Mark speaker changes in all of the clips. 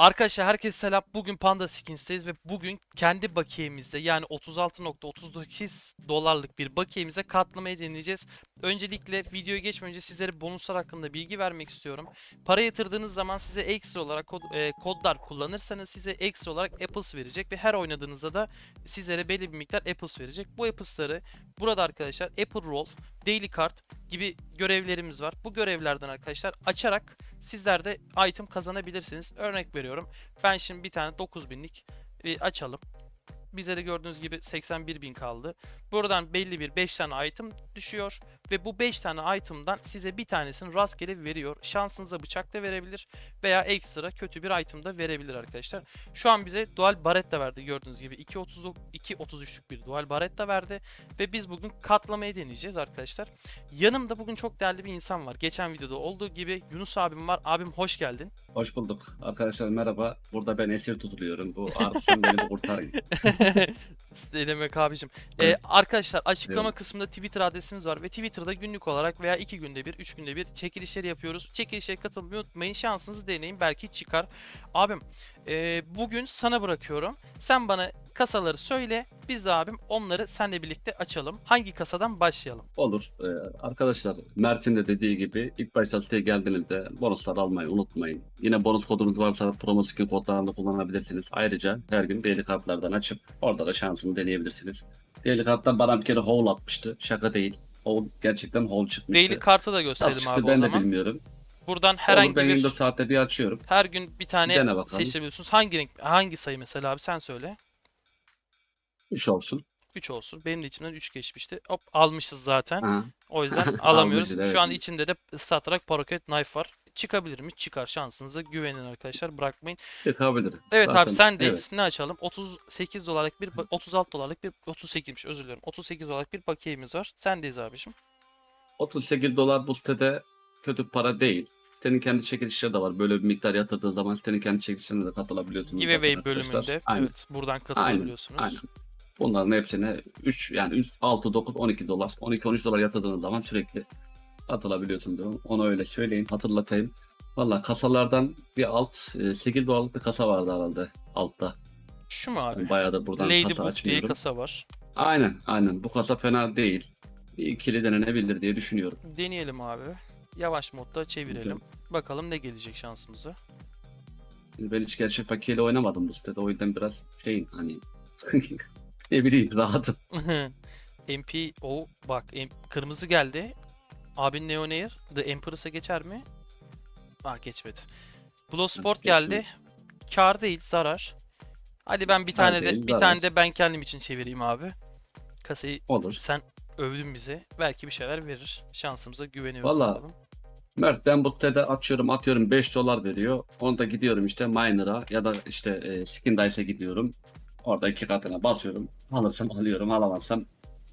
Speaker 1: Arkadaşlar herkese selam. Bugün Panda Skins'teyiz ve bugün kendi bakiyemizde yani 36.38 dolarlık bir bakiyemize katlamayı deneyeceğiz. Öncelikle videoya geçmeden önce sizlere bonuslar hakkında bilgi vermek istiyorum. Para yatırdığınız zaman size ekstra olarak kod, e, kodlar kullanırsanız size ekstra olarak Apples verecek ve her oynadığınızda da sizlere belli bir miktar Apples verecek. Bu Apples'ları burada arkadaşlar Apple Roll, Daily Card gibi görevlerimiz var. Bu görevlerden arkadaşlar açarak sizler de item kazanabilirsiniz. Örnek veriyorum. Ben şimdi bir tane 9000'lik bir açalım. Bize de gördüğünüz gibi 81 bin kaldı. Buradan belli bir 5 tane item düşüyor. Ve bu 5 tane item'dan size bir tanesini rastgele veriyor. Şansınıza bıçak da verebilir. Veya ekstra kötü bir item da verebilir arkadaşlar. Şu an bize dual barretta verdi gördüğünüz gibi. 2.30 2.33'lük bir dual barretta verdi. Ve biz bugün katlamayı deneyeceğiz arkadaşlar. Yanımda bugün çok değerli bir insan var. Geçen videoda olduğu gibi Yunus abim var. Abim hoş geldin.
Speaker 2: Hoş bulduk. Arkadaşlar merhaba. Burada ben esir tutuluyorum. Bu Arif'in beni kurtarın.
Speaker 1: Demek abicim. Ee, arkadaşlar açıklama
Speaker 2: Evet.
Speaker 1: kısmında Twitter adresimiz var ve Twitter'da günlük olarak veya iki günde bir, üç günde bir çekilişleri yapıyoruz. Çekilişe katılmayı unutmayın. Şansınızı deneyin belki çıkar. Abim ee, bugün sana bırakıyorum. Sen bana kasaları söyle. Biz de abim onları seninle birlikte açalım. Hangi kasadan başlayalım?
Speaker 2: Olur. Ee, arkadaşlar Mert'in de dediği gibi ilk başta siteye geldiğinizde bonuslar almayı unutmayın. Yine bonus kodunuz varsa promo skin kodlarını kullanabilirsiniz. Ayrıca her gün daily kartlardan açıp orada da şansını deneyebilirsiniz. Daily karttan bana bir kere hole atmıştı. Şaka değil. Hole gerçekten hole çıkmıştı.
Speaker 1: Daily kartı da
Speaker 2: Nasıl
Speaker 1: gösterelim
Speaker 2: çıktı
Speaker 1: abi o
Speaker 2: ben de
Speaker 1: zaman.
Speaker 2: bilmiyorum.
Speaker 1: Buradan herhangi
Speaker 2: ben
Speaker 1: bir
Speaker 2: 24 saatte bir açıyorum.
Speaker 1: her gün bir tane
Speaker 2: bakalım.
Speaker 1: seçebiliyorsunuz. Hangi renk hangi sayı mesela abi sen söyle.
Speaker 2: 3 olsun.
Speaker 1: 3 olsun. Benim de içimden 3 geçmişti. Hop almışız zaten.
Speaker 2: Aha.
Speaker 1: O yüzden alamıyoruz.
Speaker 2: Almışız,
Speaker 1: Şu an
Speaker 2: evet.
Speaker 1: içinde de Statrak Paroket Knife var. Çıkabilir mi? Çıkar. Şansınıza güvenin arkadaşlar. Bırakmayın.
Speaker 2: Çıkabilir.
Speaker 1: Evet
Speaker 2: Zaten-
Speaker 1: abi sendeyiz.
Speaker 2: evet.
Speaker 1: Ne açalım? 38 dolarlık bir ba- 36 dolarlık bir 38'miş özür dilerim. 38 dolarlık bir bakiyemiz var. Sendeyiz abiciğim.
Speaker 2: 38 dolar bu sitede kötü para değil. Sitenin kendi çekilişleri de var. Böyle bir miktar yatırdığın zaman sitenin kendi çekilişlerine de katılabiliyorsunuz.
Speaker 1: Giveaway bölümünde
Speaker 2: Aynen.
Speaker 1: evet buradan katılabiliyorsunuz.
Speaker 2: Aynen. Bunların hepsine 3 yani 3, 6, 9, 12 dolar. 12, 13 dolar yatırdığınız zaman sürekli katılabiliyorsun diyorum. Onu öyle söyleyin hatırlatayım. Valla kasalardan bir alt e, 8 dolarlık bir kasa vardı herhalde altta.
Speaker 1: Şu mu abi?
Speaker 2: Bayağı da buradan
Speaker 1: Lady
Speaker 2: kasa
Speaker 1: Book diye
Speaker 2: açmıyorum.
Speaker 1: kasa var.
Speaker 2: Aynen aynen bu kasa fena değil. Bir ikili denenebilir diye düşünüyorum.
Speaker 1: Deneyelim abi. Yavaş modda çevirelim. Bakalım ne gelecek şansımıza.
Speaker 2: Ben hiç gerçek pakeyle oynamadım bu sitede. O yüzden biraz şeyim hani ne bileyim rahatım.
Speaker 1: MP o bak em- kırmızı geldi. Abin Neonair The Empress'a geçer mi? Ah geçmedi. Bloodsport geldi. Kar değil zarar. Hadi ben bir tane de bir tane de ben kendim için çevireyim abi. Kasayı
Speaker 2: Olur.
Speaker 1: sen övdün bize. Belki bir şeyler verir. Şansımıza güveniyoruz.
Speaker 2: Valla. Mert ben bu sitede açıyorum atıyorum 5 dolar veriyor. Onu da gidiyorum işte miner'a ya da işte e, skin dice'e gidiyorum. Orada iki katına basıyorum. Alırsam alıyorum alamazsam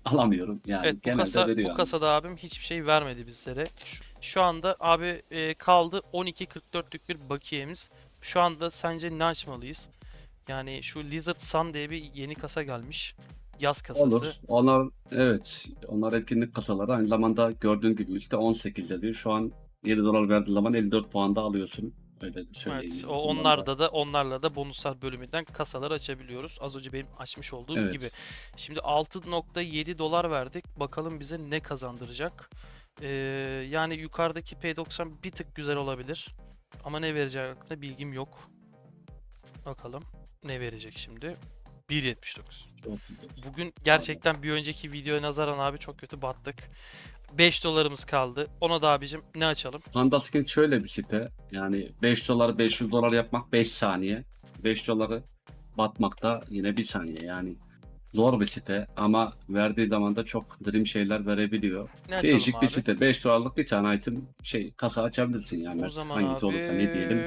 Speaker 2: alamıyorum. Yani
Speaker 1: Evet bu
Speaker 2: genelde
Speaker 1: kasa
Speaker 2: veriyor.
Speaker 1: bu kasada abim hiçbir şey vermedi bizlere. Şu, şu anda abi e, kaldı 12.44'lük bir bakiyemiz. Şu anda sence ne açmalıyız? Yani şu Lizard Sun diye bir yeni kasa gelmiş. Yaz kasası.
Speaker 2: Olur. Onlar evet. Onlar etkinlik kasaları. Aynı zamanda gördüğün gibi işte 18 diyor. Şu an 7 dolar verdiğin zaman 54 puan da alıyorsun. Öyle söyleyeyim.
Speaker 1: Evet, o onlarda da onlarla da bonuslar bölümünden kasalar açabiliyoruz. Az önce benim açmış olduğum
Speaker 2: Evet.
Speaker 1: gibi. Şimdi 6.7 dolar verdik. Bakalım bize ne kazandıracak. Ee, yani yukarıdaki P90 bir tık güzel olabilir. Ama ne vereceği hakkında bilgim yok. Bakalım ne verecek şimdi. 1.79. Bugün gerçekten bir önceki videoya nazaran abi çok kötü battık. 5 dolarımız kaldı. Ona da abicim ne açalım?
Speaker 2: Panda Skin şöyle bir site. Yani 5 dolar 500 dolar yapmak 5 saniye. 5 doları batmakta yine 1 saniye yani. Zor bir site ama verdiği zaman da çok dream şeyler verebiliyor.
Speaker 1: Ne
Speaker 2: Değişik
Speaker 1: abi?
Speaker 2: bir site. 5 dolarlık bir tane item şey kasa açabilirsin yani.
Speaker 1: O zaman
Speaker 2: Hangisi
Speaker 1: abi
Speaker 2: olursa ne diyelim.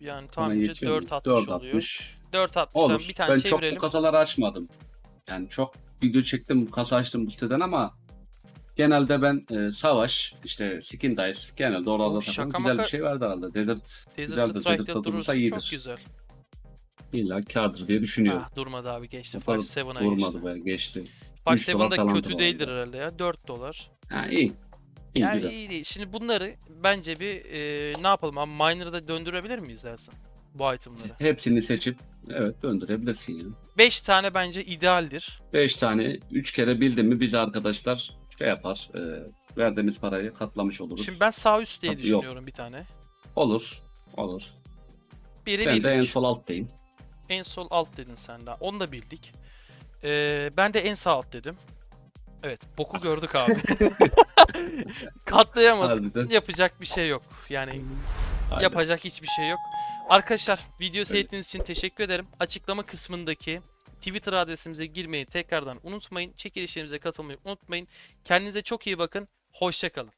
Speaker 1: yani
Speaker 2: Hemen
Speaker 1: tahminimce
Speaker 2: geçiyorum.
Speaker 1: 4.60 oluyor.
Speaker 2: 4.60.
Speaker 1: 4.60'dan
Speaker 2: Olur.
Speaker 1: bir tane
Speaker 2: ben çok
Speaker 1: çevirelim.
Speaker 2: bu kasaları açmadım. Yani çok video çektim, kasa açtım bu siteden ama genelde ben e, savaş, işte skin dice genelde orada
Speaker 1: Oo,
Speaker 2: takılan
Speaker 1: şaka
Speaker 2: güzel
Speaker 1: maka-
Speaker 2: bir şey verdi herhalde. Desert
Speaker 1: Desert
Speaker 2: güzeldir,
Speaker 1: Strike'da
Speaker 2: Desert
Speaker 1: durursa
Speaker 2: durursa
Speaker 1: çok
Speaker 2: iyidir.
Speaker 1: güzel.
Speaker 2: İlla kardır diye düşünüyorum.
Speaker 1: Ah, durmadı abi geçti.
Speaker 2: Kadar
Speaker 1: 5.7'a geçti.
Speaker 2: Vurmadı be geçti.
Speaker 1: 5.7
Speaker 2: Üç dolar
Speaker 1: da
Speaker 2: falandır
Speaker 1: kötü
Speaker 2: bu
Speaker 1: değildir herhalde ya. 4 dolar.
Speaker 2: Ha iyi. İyi
Speaker 1: Yani
Speaker 2: güzel.
Speaker 1: iyi değil. Şimdi bunları bence bir e, ne yapalım abi? Miner'da döndürebilir miyiz dersin? bu itemları.
Speaker 2: Hepsini seçip evet döndürebilirsin ya.
Speaker 1: 5 tane bence idealdir.
Speaker 2: 5 tane 3 kere bildi mi biz arkadaşlar şey yapar. E, verdiğimiz parayı katlamış oluruz.
Speaker 1: Şimdi ben sağ üst diye
Speaker 2: Tabii, yok.
Speaker 1: düşünüyorum bir tane.
Speaker 2: Olur. Olur.
Speaker 1: Biri
Speaker 2: Ben
Speaker 1: bildik.
Speaker 2: de en
Speaker 1: En,
Speaker 2: sol alttayım.
Speaker 1: sol alt dedin sen daha. Onu da bildik. Ee, ben de en sağ alt dedim. Evet boku gördük abi. Katlayamadık.
Speaker 2: Harbiden.
Speaker 1: Yapacak bir şey yok. Yani
Speaker 2: Aynen.
Speaker 1: Yapacak hiçbir şey yok. Arkadaşlar video seyrettiğiniz için teşekkür ederim. Açıklama kısmındaki Twitter adresimize girmeyi tekrardan unutmayın. Çekilişlerimize katılmayı unutmayın. Kendinize çok iyi bakın. Hoşçakalın.